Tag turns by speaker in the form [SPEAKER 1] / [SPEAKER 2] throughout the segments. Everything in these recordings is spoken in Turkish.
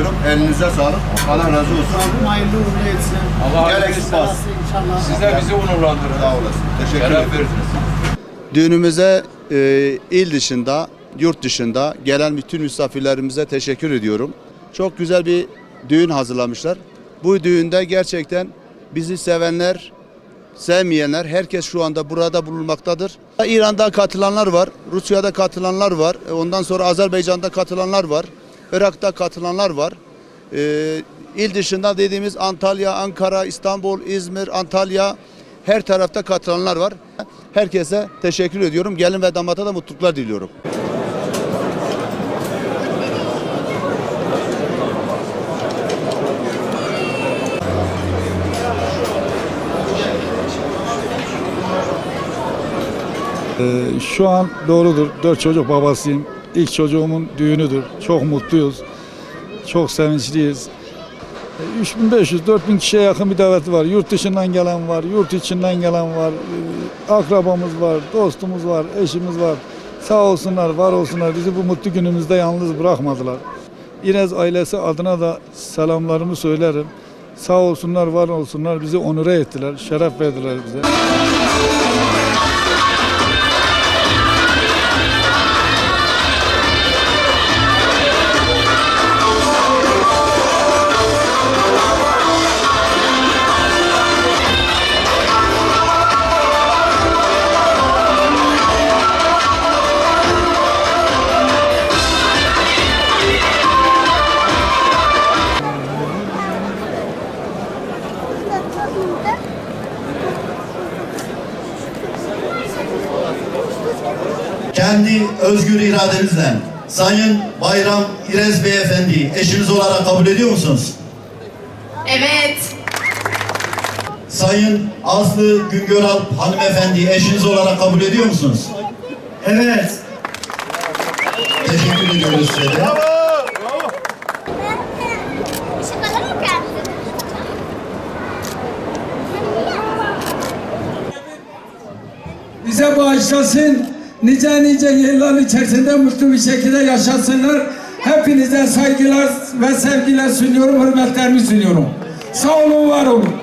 [SPEAKER 1] ediyorum. Elinize sağlık. Allah razı olsun.
[SPEAKER 2] Hayırlı uğurlu etsin.
[SPEAKER 3] Allah hayırlı
[SPEAKER 1] ispat.
[SPEAKER 2] İnşallah.
[SPEAKER 3] Siz de bizi onurlandırın.
[SPEAKER 1] Sağ olasın. Teşekkür ederim.
[SPEAKER 4] Düğünümüze e, il dışında, yurt dışında gelen bütün misafirlerimize teşekkür ediyorum. Çok güzel bir düğün hazırlamışlar. Bu düğünde gerçekten bizi sevenler, sevmeyenler herkes şu anda burada bulunmaktadır. İran'da katılanlar var, Rusya'da katılanlar var, ondan sonra Azerbaycan'da katılanlar var, Irak'ta katılanlar var. E, il dışında dediğimiz Antalya, Ankara, İstanbul, İzmir, Antalya her tarafta katılanlar var. Herkese teşekkür ediyorum. Gelin ve damata da mutluluklar diliyorum.
[SPEAKER 5] Ee, Şu an doğrudur. Dört çocuk babasıyım. İlk çocuğumun düğünüdür. Çok mutluyuz. Çok sevinçliyiz. Ee, 3500-4000 kişiye yakın bir daveti var. Yurt dışından gelen var, yurt içinden gelen var. Ee, Akrabamız var, dostumuz var, eşimiz var. Sağ olsunlar, var olsunlar. Bizi bu mutlu günümüzde yalnız bırakmadılar. İnez ailesi adına da selamlarımı söylerim. Sağ olsunlar, var olsunlar. Bizi onure ettiler, şeref verdiler bize.
[SPEAKER 6] Kendi özgür iradenizle Sayın Bayram İrez Beyefendi eşiniz olarak kabul ediyor musunuz?
[SPEAKER 7] Evet.
[SPEAKER 6] Sayın Aslı Güngöral hanımefendi eşiniz olarak kabul ediyor musunuz? Evet. Teşekkür ediyoruz size de.
[SPEAKER 8] bize bağışlasın. Nice nice yıllar içerisinde mutlu bir şekilde yaşasınlar. Hepinize saygılar ve sevgiler sunuyorum, hürmetlerimi sunuyorum. Sağ olun, var olun.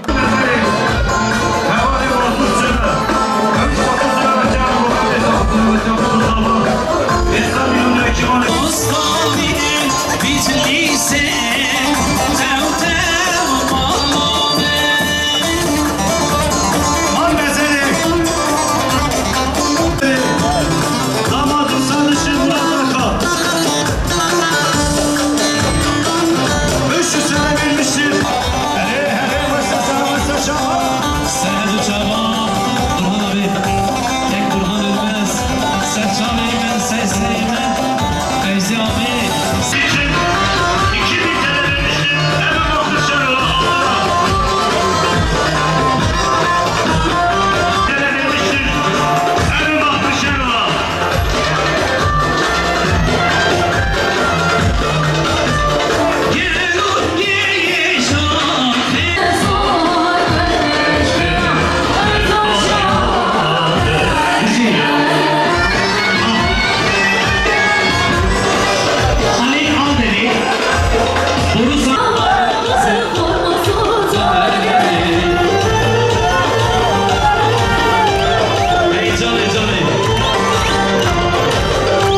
[SPEAKER 8] Decision.